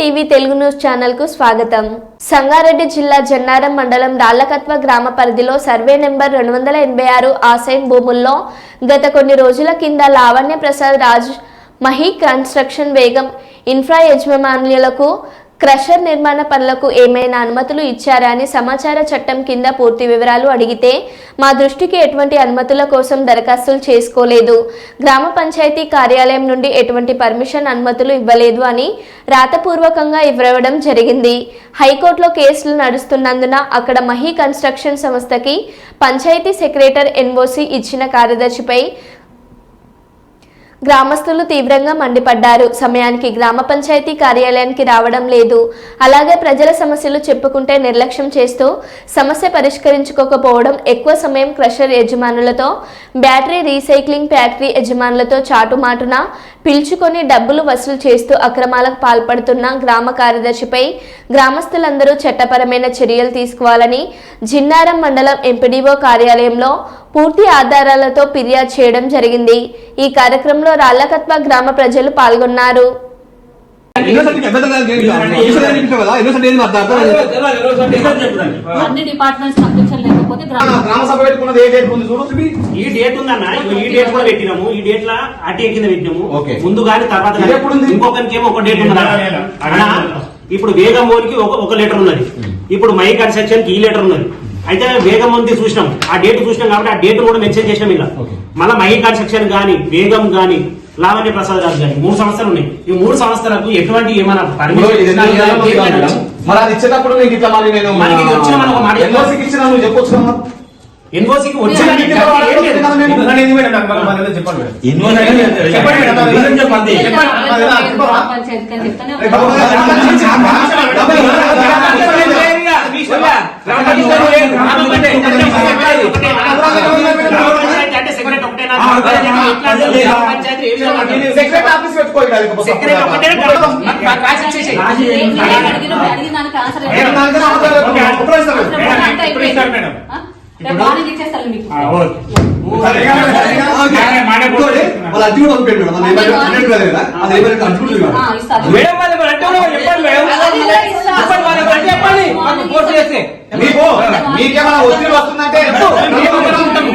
TV Telugu news ఛానల్కు స్వాగతం. సంగారెడ్డి జిల్లా జన్నారం మండలం రాళ్ళకత్వ గ్రామ పరిధిలో సర్వే నెంబర్ రెండు వందల ఎనభై ఆరు ఆసైన్ భూముల్లో గత కొన్ని రోజుల కింద లావణ్య ప్రసాద్ రాజ్ మహి కన్స్ట్రక్షన్ వేగం ఇన్ఫ్రా యజమానులకు క్రషర్ నిర్మాణ పనులకు ఏమైనా అనుమతులు ఇచ్చారా అని సమాచార చట్టం కింద పూర్తి వివరాలు అడిగితే మా దృష్టికి ఎటువంటి అనుమతుల కోసం దరఖాస్తులు చేసుకోలేదు. గ్రామ పంచాయతీ కార్యాలయం నుండి ఎటువంటి పర్మిషన్ అనుమతులు ఇవ్వలేదు అని రాతపూర్వకంగా ఇవ్వడం జరిగింది. హైకోర్టులో కేసులు నడుస్తున్నందున అక్కడ మహీ కన్స్ట్రక్షన్ సంస్థకి పంచాయతీ సెక్రటరీ ఎన్ఓసి ఇచ్చిన కార్యదర్శిపై గ్రామస్తులు తీవ్రంగా మండిపడ్డారు. సమయానికి గ్రామ పంచాయతీ కార్యాలయానికి రావడం లేదు. అలాగే ప్రజల సమస్యలు చెప్పుకుంటే నిర్లక్ష్యం చేస్తూ సమస్య పరిష్కరించుకోకపోవడం ఎక్కువ సమయం క్రషర్ యజమానులతో బ్యాటరీ రీసైక్లింగ్ ఫ్యాక్టరీ యజమానులతో చాటుమాటున పిలుచుకొని డబ్బులు వసూలు చేస్తూ అక్రమాలకు పాల్పడుతున్న గ్రామ కార్యదర్శిపై గ్రామస్తులందరూ చట్టపరమైన చర్యలు తీసుకోవాలని జిన్నారం మండలం ఎంపీడీఓ కార్యాలయంలో పూర్తి ఆధారాలతో ఫిర్యాదు చేయడం జరిగింది. ఈ కార్యక్రమంలో రాళ్ళకత్వ గ్రామ ప్రజలు పాల్గొన్నారు. ఎన్నోసార్లు పెద్దగా ఎన్నోసార్లు చెప్పినావు కదా? ఎన్నోసార్లు ఏంది మరి దాంట్లో అన్ని డిపార్ట్మెంట్స్ పంపించలేకపోతే గ్రామ గ్రామ గ్రామ సభ పెట్టుకున్నది ఏ డేట్ ఉంది? చూడు ఈ డేట్ ఉందన్న. ఇగో ఈ డేట్ కూడా పెట్టినాము. ఈ డేట్ లా అటే కింద పెట్టినాము. ఓకే. ముందు గాని తర్వాత ఇది గాని. ఎప్పుడు ఉంది? ఇంకొకరికి ఏమో ఒక డేట్ ఉన్నది అన్న, ఇప్పుడు వేగమోనికి ఒక ఒక లెటర్ ఉన్నది. ఇప్పుడు మై కన్స్ట్రక్షన్కి ఈ లెటర్ ఉన్నది. అయితే వేగమోనికి చూసినాం ఆ డేట్ చూసినాం కాబట్టి ఆ డేట్ కూడా మెన్షన్ చేసినాం ఇలా. మళ్ళీ మై కన్స్ట్రక్షన్ గాని వేగం గాని లావణ్య ప్రసాద్ గారు గాని మూడు సంవత్సరాలు ఉన్నాయి ఈ మూడు సంవత్సరాలకు ఎటువంటి ఏమైనా ఉంది? మరి అది ఇచ్చేటప్పుడు నీకు ఇట్లా మరి నేను మనకి వచ్చిన మాట. ఎన్ఓసికి ఇచ్చిన నువ్వు చెప్పొచ్చు కదా ఎన్ఓసికి వచ్చిన ఏం లేదు. పంచాయతీ అని చెప్తానే రేపు ఉన్నాం. అంటే సెక్రటరీ ఒకటేనా? ఆ, అదే. ఎట్లా అంటే గ్రామ పంచాయతీ ఏ విధంగా ఉంటుంది? సెక్రటరీ ఆఫీస్ పెట్టుకో ఇక అది ఒక సెక్రటరీ ఒకటే పక్కన. రాసి ఇచ్చేసేయ్. మీరు- మీరు ఏం అడిగినా మీరు అడిగిన దానికి ఆన్సర్ మేడం, ఇవ్వండి. దానికి ఆన్సర్ లేదు. ఓకే, ఇప్పుడు ఇస్తాను. ఆన్సర్ ఇవ్వండి అంటే ఇప్పుడు ఇస్తారు మేడం. అయిపోయింది. ఆ? రేపు మార్నింగ్ ఇచ్చేస్తాను మీకు సరే, ఓకే. ఇంకోటి, వాళ్ళ కూడా మేడం. అది ఏమైనా కాదు. అది ఏమైనా మేడం వాళ్ళు మరి అంటే కూడా చెప్పండి మేడం అది కూడా ఇస్తాను. చెప్పండి వాళ్ళకి అంటే చెప్పండి మాకు కోర్టు చేస్తే మీకు మీకేమైనా ఒత్తిడి వస్తుందంటే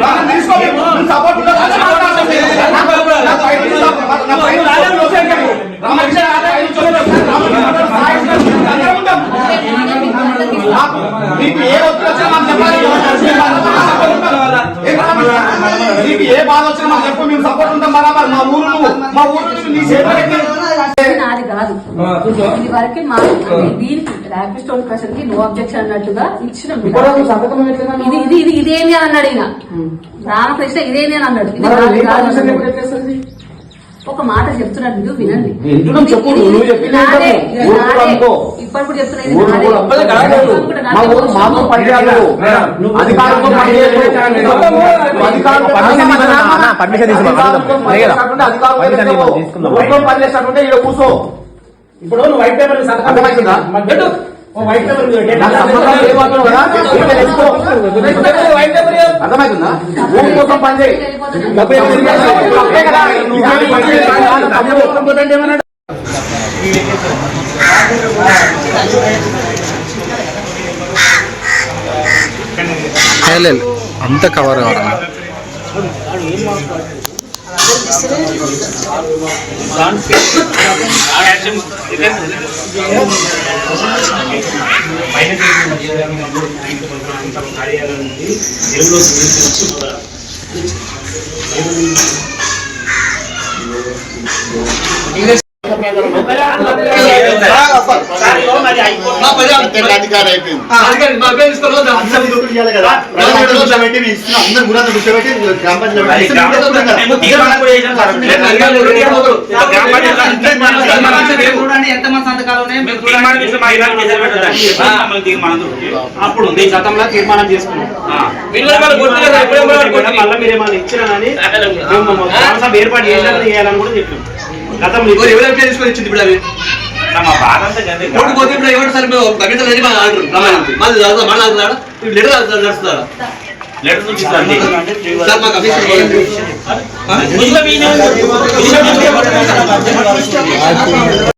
దాన్ని తీసుకోండి. మీరు సపోర్ట్ ఉంటే నాకు మాట్లాడండి. నాకు ఐదు నిమిషాలు- నాకు ఐదు నిమిషాలు వస్తాయి కదా. రామకృష్ణ గారు ఐదు నిమిషాలు వస్తాయి. రామకృష్ణ గారు సాయి గారు అందరం ఉంటాం. నాకు మీకు ఏ ఒత్తిడి వచ్చినా మాకు చెప్పాలి. ఏం రామకృష్ణ? నీకు ఏ బాధ వచ్చినా మాకు చెప్పు మేము సపోర్ట్ ఉంటాం బరాబర్. మా ఊరు నువ్వు మా ఊరు నుంచి నీ నాది కాదు. ఇది వరకే మా దీనికి స్టోన్ క్రషర్కి నో అబ్జెక్షన్ అన్నట్టుగా ఇచ్చిన ఇది ఇది ఇది ఇదేమి అని అన్నాడు ఈయన. రామకృష్ణ ఇదేమి అని అన్నాడు ఇది నాది కాదు అన్నాడు. ఒక మాట మీరు వినండి. ఇది- నువ్వు. అనుకో. ఇప్పుడు కూడా కూర్చో ఇప్పుడు నువ్వు వైట్ పేపర్ వైట్ పేపర్. అర్థమవుతుందా ఊరి కోసం పనిచేయి. డబ్బు ఏమి తిరిగేది? తప్పే లేదు అంత కవర్ to మళ్ళీ మీరు ఏమైనా ఇచ్చినా కానీ మేము గ్రామ సభ ఏర్పాటు చేయాలని చేయాలని కూడా చెప్పాం. గతంలో ఎవరు ఎవరు తీసుకొని ఇచ్చింది ఇప్పుడు అవి? కోర్టు పోతే ఇప్పుడు ఎవరు సార్ మేము మాకు ఆర్డర్ రమ్మని మాది చదువుతా మళ్ళీ చదువుతాడా ఇప్పుడు లెటర్ నడుస్తారా లెటర్ చూపిస్తాండి సార్ మాకు అఫీషియల్